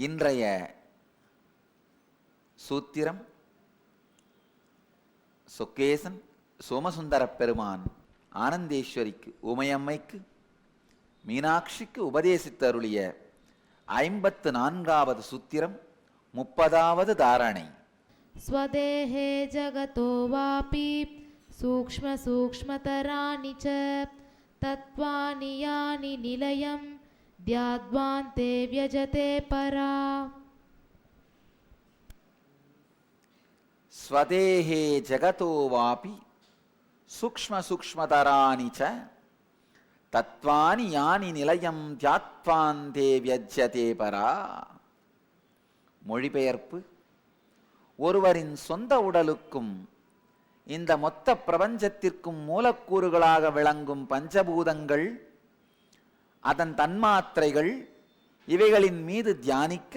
இன்றைய சூத்திரம் சொக்கேசன் சோமசுந்தர பெருமான் ஆனந்தேஸ்வரிக்கு உமையம்மைக்கு மீனாட்சிக்கு உபதேசித்தருளிய ஐம்பத்து நான்காவது சூத்திரம் முப்பதாவது தாரணை. ஸ்வதேகே ஜகதோ வாபி சூக்ம சூக்மதராணி ச நிலையம். ध्याद्वान्ते व्यजते परा ஸ்வதேஹே ஜகதோ வாபி சூக்ஷ்ம சூக்ஷ்மதராணி ச தத்வானி யானி நிலையம் தியாத்வாந்தே வியஜ்யதே பரா மொழிபெயர்ப்பு ஒருவரின் சொந்த உடலுக்கும் இந்த மொத்த பிரபஞ்சத்திற்கும் மூலக்கூறுகளாக விளங்கும் பஞ்சபூதங்கள் அதன் தன்மாத்திரைகள் இவைகளின் மீது தியானிக்க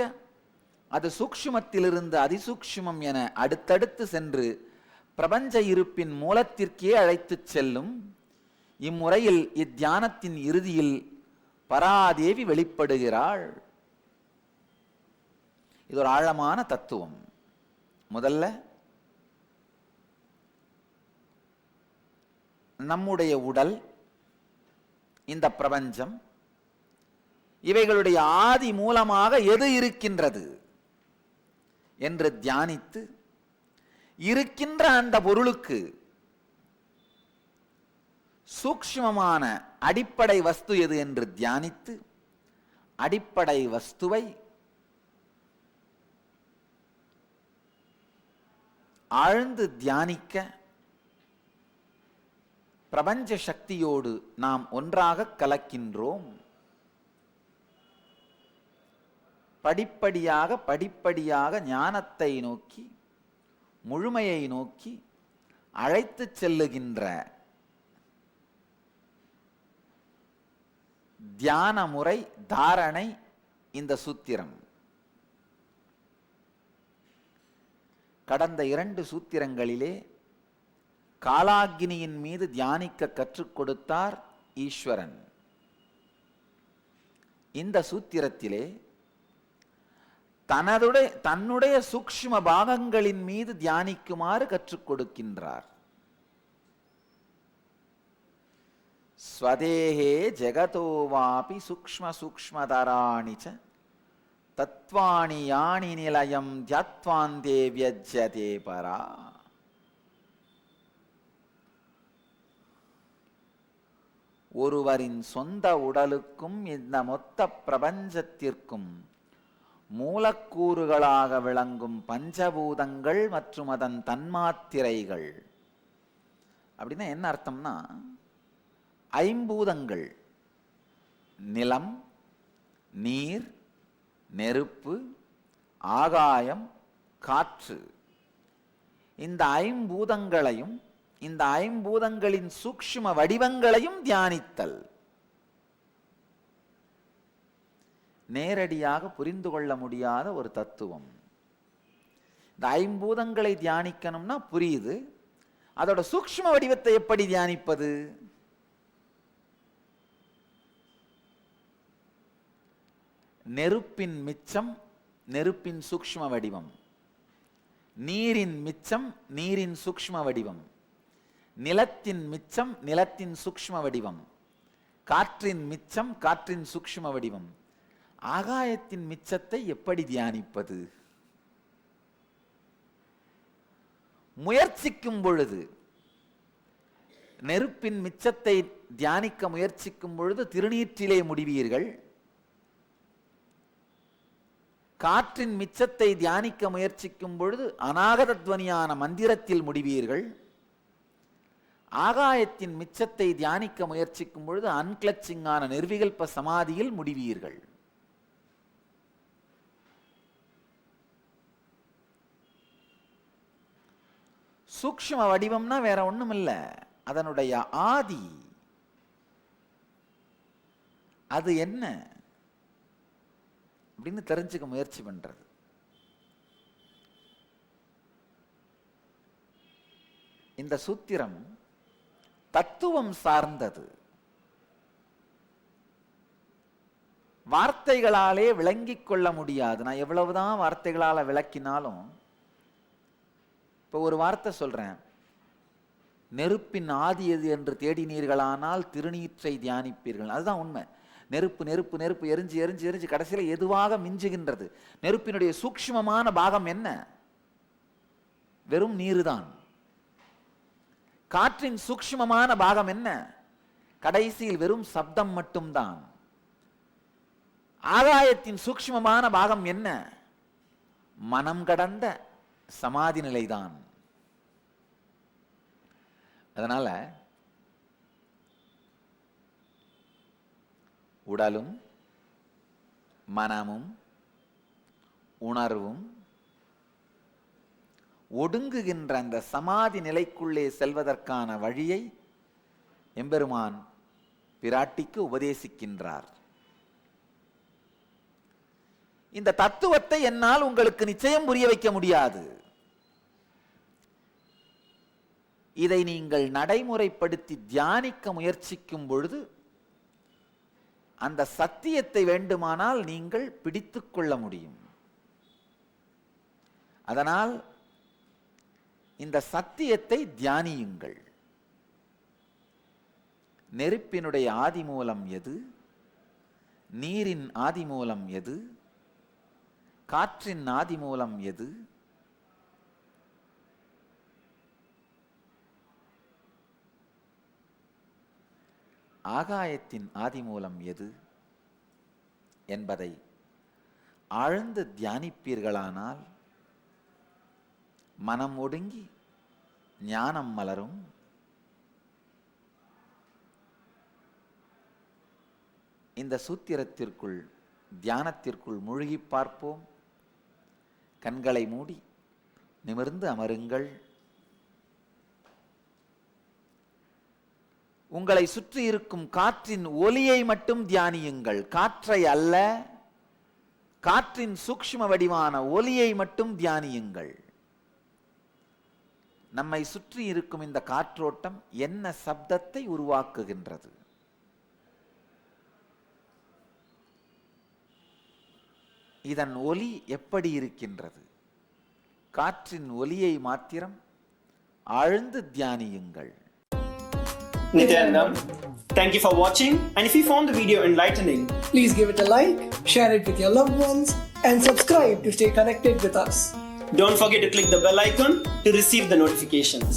அது சூக்ஷ்மத்திலிருந்து அதிசூக்ஷ்மம் என அடுத்தடுத்து சென்று பிரபஞ்ச இருப்பின் மூலத்திற்கே அழைத்துச் செல்லும் இம்முறையில் இத்தியானத்தின் இறுதியில் பராதேவி வெளிப்படுகிறாள். இது ஒரு ஆழமான தத்துவம். முதல்ல நம்முடைய உடல் இந்த பிரபஞ்சம் இவைகளுடைய ஆதி மூலமாக எது இருக்கின்றது? என்று தியானித்து இருக்கின்ற அந்த பொருளுக்கு சூக்ஷ்மமான அடிப்படை வஸ்து எது என்று தியானித்து அடிப்படை வஸ்துவை ஆழ்ந்து தியானிக்க பிரபஞ்ச சக்தியோடு நாம் ஒன்றாக கலக்கின்றோம். படிப்படியாக படிப்படியாக ஞானத்தை நோக்கி முழுமையை நோக்கி அழைத்து செல்லுகின்ற தியான முறை தாரணை இந்த சூத்திரம். கடந்த இரண்டு சூத்திரங்களிலே காலாகினியின் மீது தியானிக்க கற்றுக் கொடுத்தார் ஈஸ்வரன். இந்த சூத்திரத்திலே தனதுடைய தன்னுடைய சூக்ஷ்ம பாகங்களின் மீது தியானிக்குமாறு கற்றுக் கொடுக்கின்றார். ஸ்வதேகே ஜெகதோ வாபி சூக்ஷ்ம சூக்ஷ்மதராணி ச தத்வாணி யானி நிலையம் தியாத்வாந்தே வியஜதே பரா. ஒருவரின் சொந்த உடலுக்கும் இந்த மொத்த பிரபஞ்சத்திற்கும் மூலக்கூறுகளாக விளங்கும் பஞ்சபூதங்கள் மற்றும் அதன் தன்மாத்திரைகள். அப்படின்னா என்ன அர்த்தம்னா ஐம்பூதங்கள். நிலம் நீர் நெருப்பு ஆகாயம் காற்று. இந்த ஐம்பூதங்களையும் இந்த ஐம்பூதங்களின் சூக்ஷ்ம வடிவங்களையும் தியானித்தல். நேரடியாக புரிந்து கொள்ள முடியாத ஒரு தத்துவம். இந்த ஐம்பூதங்களை தியானிக்கணும்னா புரியுது. அதோட சூக்ஷ்ம வடிவத்தை எப்படி தியானிப்பது? நெருப்பின் மிச்சம் நெருப்பின் சூக்ஷ்ம வடிவம். நீரின் மிச்சம் நீரின் சூக்ஷ்ம வடிவம். நிலத்தின் மிச்சம் நிலத்தின் சூக்ஷ்ம வடிவம். காற்றின் மிச்சம் காற்றின் சூக்ஷ்ம வடிவம். ஆகாயத்தின் மிச்சத்தை எப்படி தியானிப்பது? முயற்சிக்கும் பொழுது நெருப்பின் மிச்சத்தை தியானிக்க முயற்சிக்கும் பொழுது திருநீற்றிலே முடிவீர்கள். காற்றின் மிச்சத்தை தியானிக்க முயற்சிக்கும் பொழுது அநாகத துவனியான மந்திரத்தில் முடிவீர்கள். ஆகாயத்தின் மிச்சத்தை தியானிக்க முயற்சிக்கும் பொழுது அன்கிளச்சிங்கான நிர்விகல்ப சமாதியில் முடிவீர்கள். சூக்ஷ்ம வடிவம்னா வேற ஒன்றும் இல்லை அதனுடைய ஆதி. அது என்ன? அப்படின்னு தெரிஞ்சுக்க முயற்சி பண்றது. இந்த சூத்திரம் தத்துவம் சார்ந்தது. வார்த்தைகளாலே விளங்கிக் கொள்ள முடியாது. நான் எவ்வளவுதான் வார்த்தைகளால விளக்கினாலும் இப்போ ஒரு வார்த்தை சொல்கிறேன் நெருப்பின் ஆதி எது என்று தேடினீர்களானால் திருநீற்றை தியானிப்பீர்கள். அதுதான் உண்மை. நெருப்பு நெருப்பு நெருப்பு எரிஞ்சு எரிஞ்சு எரிஞ்சு கடைசியில் எதுவாக மிஞ்சுகின்றது? நெருப்பினுடைய சூக்ஷ்மமான பாகம் என்ன? வெறும் நீருதான். காற்றின் சூக்ஷ்மமான பாகம் என்ன? கடைசியில் வெறும் சப்தம் மட்டும்தான். ஆகாயத்தின் சூக்ஷ்மமான பாகம் என்ன? மனம் கடந்த சமாதி நிலைதான். அதனால உடலும் மனமும் உணர்வும் ஒடுங்குகின்ற அந்த சமாதி நிலைக்குள்ளே செல்வதற்கான வழியை எம்பெருமான் பிராட்டிக்கு உபதேசிக்கின்றார். இந்த தத்துவத்தை என்னால் உங்களுக்கு நிச்சயம் புரிய வைக்க முடியாது. இதை நீங்கள் நடைமுறைப்படுத்தி தியானிக்க முயற்சிக்கும் பொழுது அந்த சத்தியத்தை வேண்டுமானால் நீங்கள் பிடித்துக் கொள்ள முடியும். அதனால் இந்த சத்தியத்தை தியானியுங்கள். நெருப்பினுடைய ஆதிமூலம் எது? நீரின் ஆதிமூலம் எது? காற்றின் ஆதிமூலம் எது? ஆகாயத்தின் ஆதி மூலம் எது? என்பதை ஆழ்ந்து தியானிப்பீர்களானால் மனம் ஒடுங்கி ஞானம் மலரும். இந்த சூத்திரத்திற்குள் தியானத்திற்குள் மூழ்கி பார்ப்போம். கண்களை மூடி நிமிர்ந்து அமருங்கள். உங்களை சுற்றி இருக்கும் காற்றின் ஒலியை மட்டும் தியானியுங்கள். காற்றை அல்ல காற்றின் சூக்ஷ்ம வடிவான ஒலியை மட்டும் தியானியுங்கள். நம்மை சுற்றி இருக்கும் இந்த காற்றோட்டம் என்ன சப்தத்தை உருவாக்குகின்றது? இதன் ஒலி எப்படி இருக்கின்றது காற்றின் ஒலியை மாத்திரம் ஆழ்ந்து தியானியுங்கள் Nithyanandam Thank you for watching and if you found the video enlightening, Please give it a like, share it with your loved ones, and subscribe to stay connected with us. don't forget to click the bell icon to receive the notifications.